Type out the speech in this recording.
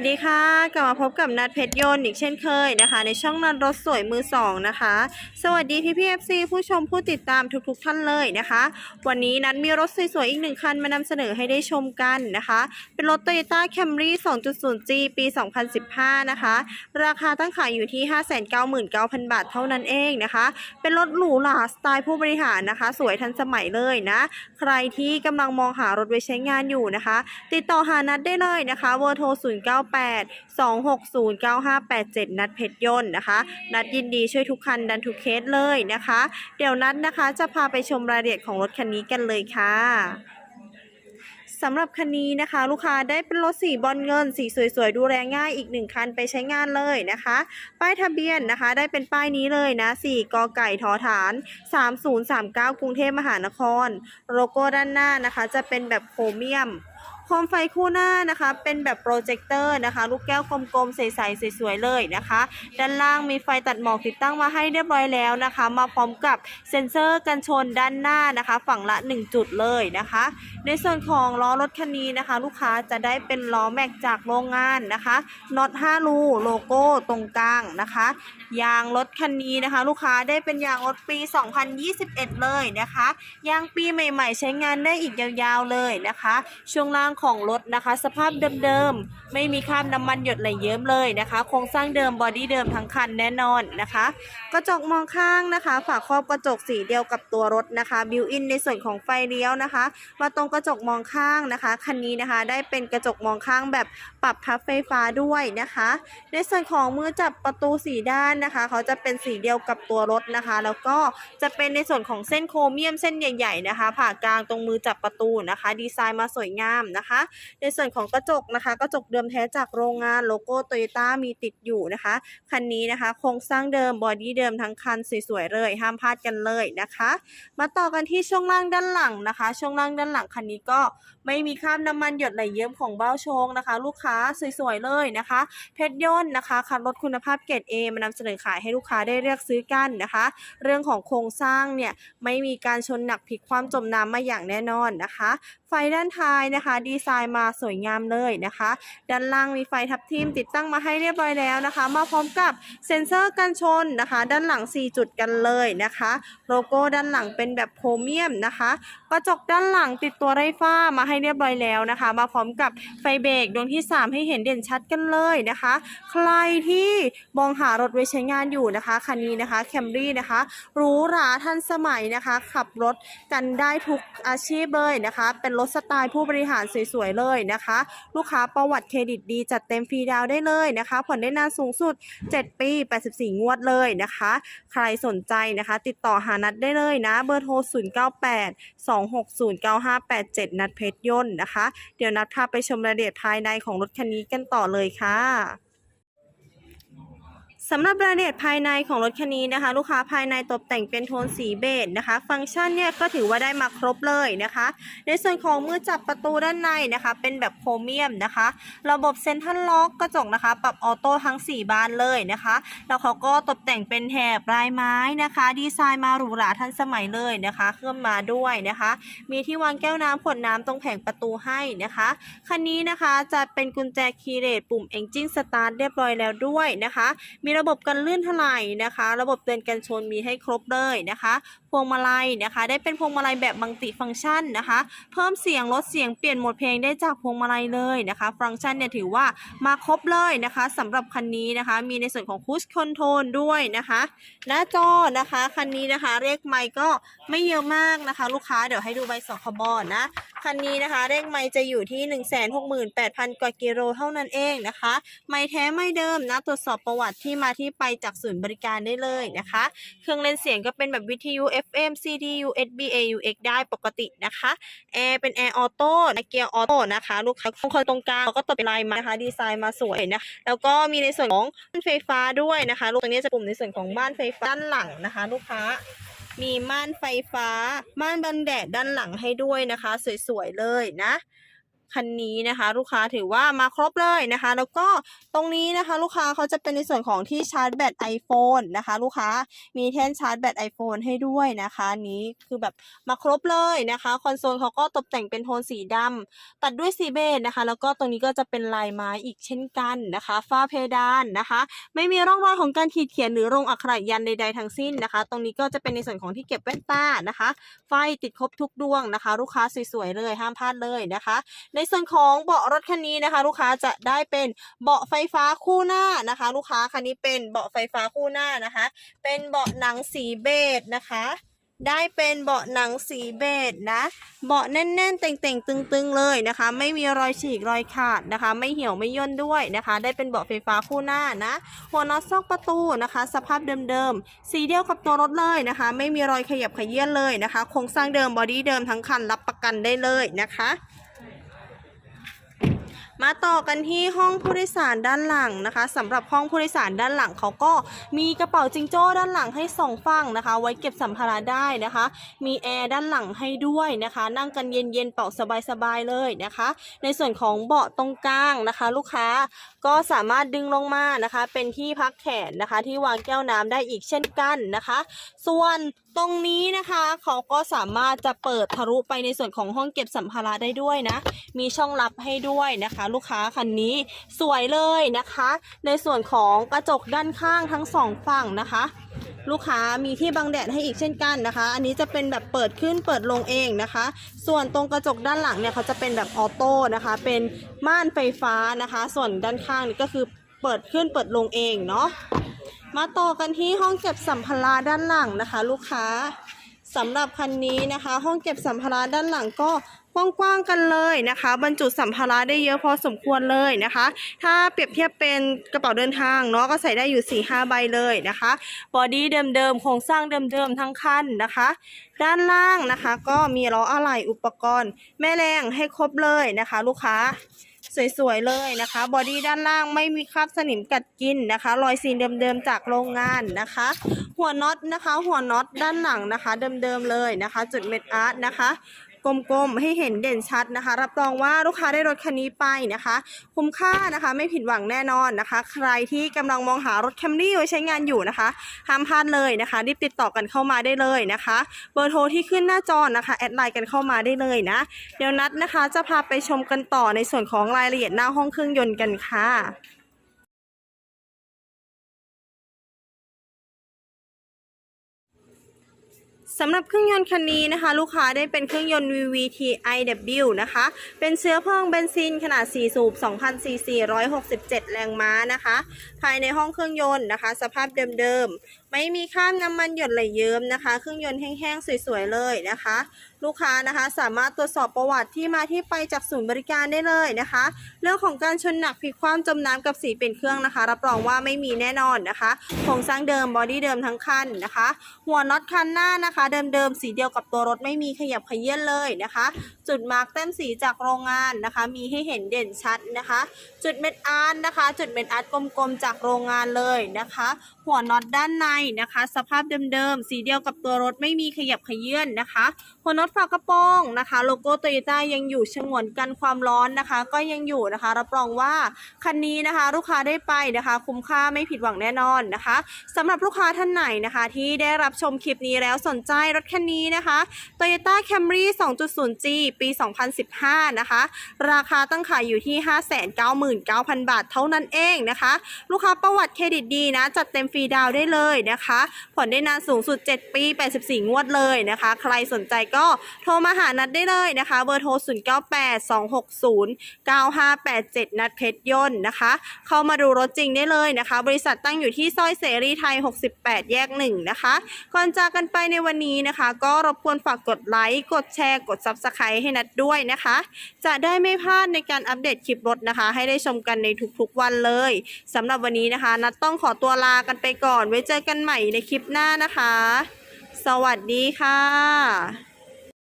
วัสดีค่ะ กลับมาพบกับนัดเพชรยนต์อีกเช่นเคยนะคะ ในช่องนัดรถสวยมือสองนะคะ สวัสดีพี่พี่เอฟซีผู้ชมผู้ติดตามทุกๆท่านเลยนะคะ วันนี้นัดมีรถสวยๆอีกหนึ่งคันมานำเสนอให้ได้ชมกันนะคะ เป็นรถ Toyota Camry 2.0G ปี 2015 นะคะ ราคาตั้งขายอยู่ที่ 599,000 บาทเท่านั้นเองนะคะ เป็นรถหรูหราสไตล์ผู้บริหารนะคะ สวยทันสมัยเลยนะ ใครที่กำลังมองหารถไว้ใช้งานอยู่นะคะ ติดต่อหานัดได้เลยนะคะเบอร์โทร8 260 9587 นัดเพชรยนต์นะคะ นัดยินดีช่วยทุกคันดันทุกเคสเลยนะคะ เดี๋ยวนัดนะคะจะพาไปชมรายละเอียดของรถคันนี้กันเลยค่ะสำหรับคันนี้นะคะ ลูกค้าได้เป็นรถสีบอลเงิน สีสวยๆ ดูแลง่ายอีกหนึ่งคันไปใช้งานเลยนะคะ ป้ายทะเบียนนะคะ ได้เป็นป้ายนี้เลยนะ4กไก่ทอฐาน 3039 กรุงเทพมหานคร โลโก้ด้านหน้านะคะ จะเป็นแบบโครเมียม โคมไฟคู่หน้านะคะ เป็นแบบโปรเจคเตอร์นะคะ ลูกแก้วกลมๆ ใสๆ สวยๆ เลยนะคะ ด้านล่างมีไฟตัดหมอกติดตั้งมาให้เรียบร้อยแล้วนะคะ มาพร้อมกับเซ็นเซอร์กันชนด้านหน้านะคะ ฝั่งละ 1 จุดเลยนะคะ ในส่วนของล้อรถคันนี้นะคะ ลูกค้าจะได้เป็นล้อแม็กจากโรงงานนะคะน็อต5รูโลโก้ตรงกลางนะคะ ยางรถคันนี้นะคะ ลูกค้าได้เป็นยางรถปี 2021 เลยนะคะ ยางปีใหม่ ๆ ใช้งานได้อีกยาวๆเลยนะคะ ช่วงล่างของรถนะคะ สภาพเดิมๆ ไม่มีคราบน้ำมันหยดไหลเยิ้มเลยนะคะ โครงสร้างเดิมบอดี้เดิมทั้งคันแน่นอนนะคะ กระจกมองข้างนะคะ ฝาครอบกระจกสีเดียวกับตัวรถนะคะบิวอินในส่วนของไฟเลี้ยวนะคะ มาตรงกระจกมองข้างนะคะคันนี้นะคะได้เป็นกระจกมองข้างแบบปรับพับไฟฟ้าด้วยนะคะ ในส่วนของมือจับประตูสีด้านนะคะ เขาจะเป็นสีเดียวกับตัวรถนะคะ แล้วก็จะเป็นในส่วนของเส้นโครเมียมเส้นใหญ่ ๆ นะคะ ผ่ากลางตรงมือจับประตูนะคะ ดีไซน์มาสวยงามนะคะในส่วนของกระจกนะคะกระจกเดิมแท้จากโรงงานโลโก้โตโยต้ามีติดอยู่นะคะ คันนี้นะคะโครงสร้างเดิมบอดี้เดิมทั้งคันสวยๆเลย ห้ามพลาดกันเลยนะคะ มาต่อกันที่ช่วงล่างด้านหลังนะคะ ช่วงล่างด้านหลังคันนี้ก็ไม่มีคราบน้ำมันหยดไหลเยิ้มของเบ้าโชงนะคะ ลูกค้าสวยๆเลยนะคะ เพชรย่นนะคะคันรถคุณภาพเกรด A มานำเสนอขายให้ลูกค้าได้เลือกซื้อกันนะคะ เรื่องของโครงสร้างเนี่ยไม่มีการชนหนักพลิกความจมน้ำมาอย่างแน่นอนนะคะ ไฟด้านท้ายนะคะดีไซน์มาสวยงามเลยนะคะ ด้านล่างมีไฟทับทิมติดตั้งมาให้เรียบร้อยแล้วนะคะ มาพร้อมกับเซ็นเซอร์กันชนนะคะ ด้านหลัง 4 จุดกันเลยนะคะ โลโก้ด้านหลังเป็นแบบโพรเมียมนะคะกระจกด้านหลังติดตัวไร้ฟ้ามาให้เรียบร้อยแล้วนะคะ มาพร้อมกับไฟเบรกดวงที่ 3 ให้เห็นเด่นชัดกันเลยนะคะ ใครที่มองหารถไว้ใช้งานอยู่นะคะคันนี้นะคะแคมรี่นะคะหรูหราทันสมัยนะคะ ขับรถกันได้ทุกอาชีพเลยนะคะ เป็นรถสไตล์ผู้บริหารสวยๆเลยนะคะ ลูกค้าประวัติเครดิตดีจัดเต็มฟรีดาวได้เลยนะคะ ผ่อนได้นานสูงสุด 7 ปี 84 งวดเลยนะคะ ใครสนใจนะคะ ติดต่อหานัดได้เลยนะเบอร์โทร 098 2 9587 นัดเพชรยนต์นะคะ เดี๋ยวนัดพาไปชมรายละเอียดภายในของรถคันนี้กันต่อเลยค่ะ สำหรับรายละเอียดภายในของรถคันนี้นะคะ ลูกค้าภายในตกแต่งเป็นโทนสีเบจนะคะ ฟังก์ชันเนี่ยก็ถือว่าได้มาครบเลยนะคะ ในส่วนของมือจับประตูด้านในนะคะ เป็นแบบโครเมียมนะคะ ระบบเซ็นทรัลล็อกกระจกนะคะ ปรับออโต้ทั้ง 4 บานเลยนะคะ แล้วเขาก็ตกแต่งเป็นแถบลายไม้นะคะ ดีไซน์มาหรูหราทันสมัยเลยนะคะเครื่องมาด้วยนะคะ มีที่วางแก้วน้ำขวดน้ำตรงแผงประตูให้นะคะคันนี้นะคะจะเป็นกุญแจคีย์เลสปุ่ม Engine Start เรียบร้อยแล้วด้วยนะคะมีระบบกันลื่นถลายนะคะ ระบบเตือนกันชนมีให้ครบเลยนะคะพวงมาลัยนะคะ ได้เป็นพวงมาลัยแบบมัลติฟังก์ชันนะคะ เพิ่มเสียงลดเสียงเปลี่ยนโหมดเพลงได้จากพวงมาลัยเลยนะคะ ฟังก์ชันเนี่ยถือว่ามาครบเลยนะคะสำหรับคันนี้นะคะ มีในส่วนของคูชคอนโทรลด้วยนะคะ หน้าจอนะคะคันนี้นะคะเลขไมค์ก็ไม่เยอะมากนะคะ ลูกค้าเดี๋ยวให้ดูใบสคบนะคันนี้นะคะเลขไมค์จะอยู่ที่ 168,000 กว่ากิโลเท่านั้นเองนะคะ ไมค์แท้ไม่เดิมนะตรวจสอบประวัติที่มาที่ไปจากศูนย์บริการได้เลยนะคะ เครื่องเล่นเสียงก็เป็นแบบวิทยุ FM CD USB AUX ได้ปกตินะคะแอร์เป็นแอร์ออโต้เกียร์ออโต้นะคะ ลูกค้าคอนตรงกลางก็ตกเป็นลายไม้นะคะ ดีไซน์มาสวยนะแล้วก็มีในส่วนของบ้านไฟฟ้าด้วยนะคะ ลูกตรงนี้จะปุ่มในส่วนของบ้านไฟฟ้าด้านหลังนะคะ ลูกค้ามีม่านไฟฟ้า ม่านบังแดดด้านหลังให้ด้วยนะคะ สวยๆเลยนะ คันนี้นะคะ ลูกค้าถือว่ามาครบเลยนะคะ แล้วก็ตรงนี้นะคะ ลูกค้าเขาจะเป็นในส่วนของที่ชาร์จแบต iPhone นะคะ ลูกค้ามีแท่นชาร์จแบต iPhone ให้ด้วยนะคะ นี้คือแบบมาครบเลยนะคะ คอนโซลเขาก็ตกแต่งเป็นโทนสีดำตัดด้วยสีเบจนะคะ แล้วก็ตรงนี้ก็จะเป็นลายไม้อีกเช่นกันนะคะ ฝ้าเพดานนะคะ ไม่มีร่องรอยของการขีดเขียนหรือลงอักขระยันใดๆทั้งสิ้นนะคะ ตรงนี้ก็จะเป็นในส่วนของที่เก็บแว่นตานะคะ ไฟติดครบทุกดวงนะคะ ลูกค้าสวยๆเลยห้ามพลาดเลยนะคะในส่วนของเบาะรถคันนี้นะคะ ลูกค้าจะได้เป็นเบาะไฟฟ้าคู่หน้านะคะ ลูกค้าคันนี้เป็นเบาะไฟฟ้าคู่หน้านะคะ เป็นเบาะหนังสีเบจนะคะได้เป็นเบาะหนังสีเบจนะ เบาะแน่นๆ เต่งๆ ตึงๆ เลยนะคะ ไม่มีรอยฉีกรอยขาดนะคะ ไม่เหี่ยวไม่ย่นด้วยนะคะ ได้เป็นเบาะไฟฟ้าคู่หน้านะ หัวน็อตซอกประตูนะคะ สภาพเดิมๆ สีเดียวกับตัวรถเลยนะคะ ไม่มีรอยขยับขยื่นเลยนะคะ โครงสร้างเดิมบอดี้เดิมทั้งคันรับประกันได้เลยนะคะ มาต่อกันที่ห้องผู้โดยสารด้านหลังนะคะสำหรับห้องผู้โดยสารด้านหลังเขาก็มีกระเป๋าจิงโจ้ด้านหลังให้สองฝั่งนะคะ ไว้เก็บสัมภาระได้นะคะ มีแอร์ด้านหลังให้ด้วยนะคะ นั่งกันเย็นๆเป่าสบายๆเลยนะคะ ในส่วนของเบาะตรงกลางนะคะ ลูกค้าก็สามารถดึงลงมานะคะ เป็นที่พักแขนนะคะ ที่วางแก้วน้ำได้อีกเช่นกันนะคะ ส่วนตรงนี้นะคะเขาก็สามารถจะเปิดทะลุไปในส่วนของห้องเก็บสัมภาระได้ด้วยนะ มีช่องลับให้ด้วยนะคะลูกค้าคันนี้สวยเลยนะคะ ในส่วนของกระจกด้านข้างทั้งสองฝั่งนะคะ ลูกค้ามีที่บังแดดให้อีกเช่นกันนะคะ อันนี้จะเป็นแบบเปิดขึ้นเปิดลงเองนะคะ ส่วนตรงกระจกด้านหลังเนี่ยเขาจะเป็นแบบออโต้นะคะ เป็นม่านไฟฟ้านะคะ ส่วนด้านข้างนี่ก็คือเปิดขึ้นเปิดลงเองเนาะมาต่อกันที่ห้องเก็บสัมภาระด้านหลังนะคะ ลูกค้า สำหรับคันนี้นะคะ ห้องเก็บสัมภาระด้านหลังก็กว้างๆกันเลยนะคะ บรรจุสัมภาระได้เยอะพอสมควรเลยนะคะ ถ้าเปรียบเทียบเป็นกระเป๋าเดินทางเนาะก็ใส่ได้อยู่4ี่ห้าใบเลยนะคะบอดี้เดิมๆโครงสร้างเดิมๆทั้งคันนะคะ ด้านล่างนะคะ ก็มีล้ออะไหล่อุปกรณ์ แม่แรงให้ครบเลยนะคะ ลูกค้า สวยๆเลยนะคะ บอดี้ด้านล่างไม่มีคราบสนิมกัดกินนะคะ รอยซีนเดิมๆจากโรงงานนะคะ หัวน็อตนะคะ หัวน็อตด้านหลังนะคะ เดิมๆเลยนะคะ จุดเม็ดอาร์ตนะคะ กลมๆ ให้เห็นเด่นชัดนะคะ รับรองว่าลูกค้าได้รถคันนี้ไปนะคะ คุ้มค่านะคะไม่ผิดหวังแน่นอนนะคะ ใครที่กำลังมองหารถแคมรี่ไว้ใช้งานอยู่นะคะห้ามพลาดเลยนะคะรีบติดต่อกันเข้ามาได้เลยนะคะ เบอร์โทรที่ขึ้นหน้าจอนะคะแอดไลน์กันเข้ามาได้เลยนะ เดี๋ยวนัดนะคะจะพาไปชมกันต่อในส่วนของรายละเอียดหน้าห้องเครื่องยนต์กันค่ะ สำหรับเครื่องยนต์คันนี้นะคะ ลูกค้าได้เป็นเครื่องยนต์ VVT iW นะคะ เป็นเชื้อเพลิงเบนซินขนาด 4 สูบ2,000 cc 167 แรงม้านะคะ ภายในห้องเครื่องยนต์นะคะ สภาพเดิม ไม่มีคราบน้ำมันหยดไหลเยิ้มนะคะ เครื่องยนต์แห้งๆสวยๆเลยนะคะ ลูกค้านะคะสามารถตรวจสอบประวัติที่มาที่ไปจากศูนย์บริการได้เลยนะคะ เรื่องของการชนหนักพลิกคว่ำจมน้ำกับสีเป็นเครื่องนะคะ รับรองว่าไม่มีแน่นอนนะคะโครงสร้างเดิมบอดี้เดิมทั้งคันนะคะ หัวน็อตคันหน้านะคะ เดิมๆสีเดียวกับตัวรถไม่มีขยับขยื่นเลยนะคะ จุดมาร์กแต้มสีจากโรงงานนะคะ มีให้เห็นเด่นชัดนะคะ จุดเม็ดอาร์ตนะคะ จุดเม็ดอาร์ตกลมๆจากโรงงานเลยนะคะ หัวน็อตด้านในนะคะ สภาพเดิมๆ สีเดียวกับตัวรถไม่มีขยับขยื่นนะคะ หัวน็อตฝากระโปรงนะคะ โลโก้โตโยต้ายังอยู่ฉงวนกันความร้อนนะคะ ก็ยังอยู่นะคะ รับรองว่าคันนี้นะคะ ลูกค้าได้ไปนะคะ คุ้มค่าไม่ผิดหวังแน่นอนนะคะสำหรับลูกค้าท่านไหนนะคะ ที่ได้รับชมคลิปนี้แล้วสนใจรถคันนี้นะคะ Toyota Camry 2.0G ปี 2015 นะคะ ราคาตั้งขายอยู่ที่ 599,000 บาทเท่านั้นเองนะคะ ลูกค้าประวัติเครดิตดีนะ จัดเต็มฟรีดาวได้เลยนะคะ ผ่อนได้นานสูงสุด 7 ปี 84 งวดเลยนะคะ ใครสนใจก็โทรมาหานัดได้เลยนะคะ เบอร์โทร 0982609587 นัดเพชรยนต์นะคะ เข้ามาดูรถจริงได้เลยนะคะ บริษัทตั้งอยู่ที่ซอยเสรีไทย 68 แยก 1 นะคะ ก่อนจากกันไปในวันนี้นะคะ ก็รบกวนฝากกดไลค์ กดแชร์ กด Subscribe ให้นัดด้วยนะคะ จะได้ไม่พลาดในการอัปเดตคลิปรถนะคะ ให้ได้ชมกันในทุกๆวันเลยสำหรับวันนี้นะคะ นัดต้องขอตัวลากันไปก่อนไว้เจอกันใหม่ในคลิปหน้านะคะ สวัสดีค่ะ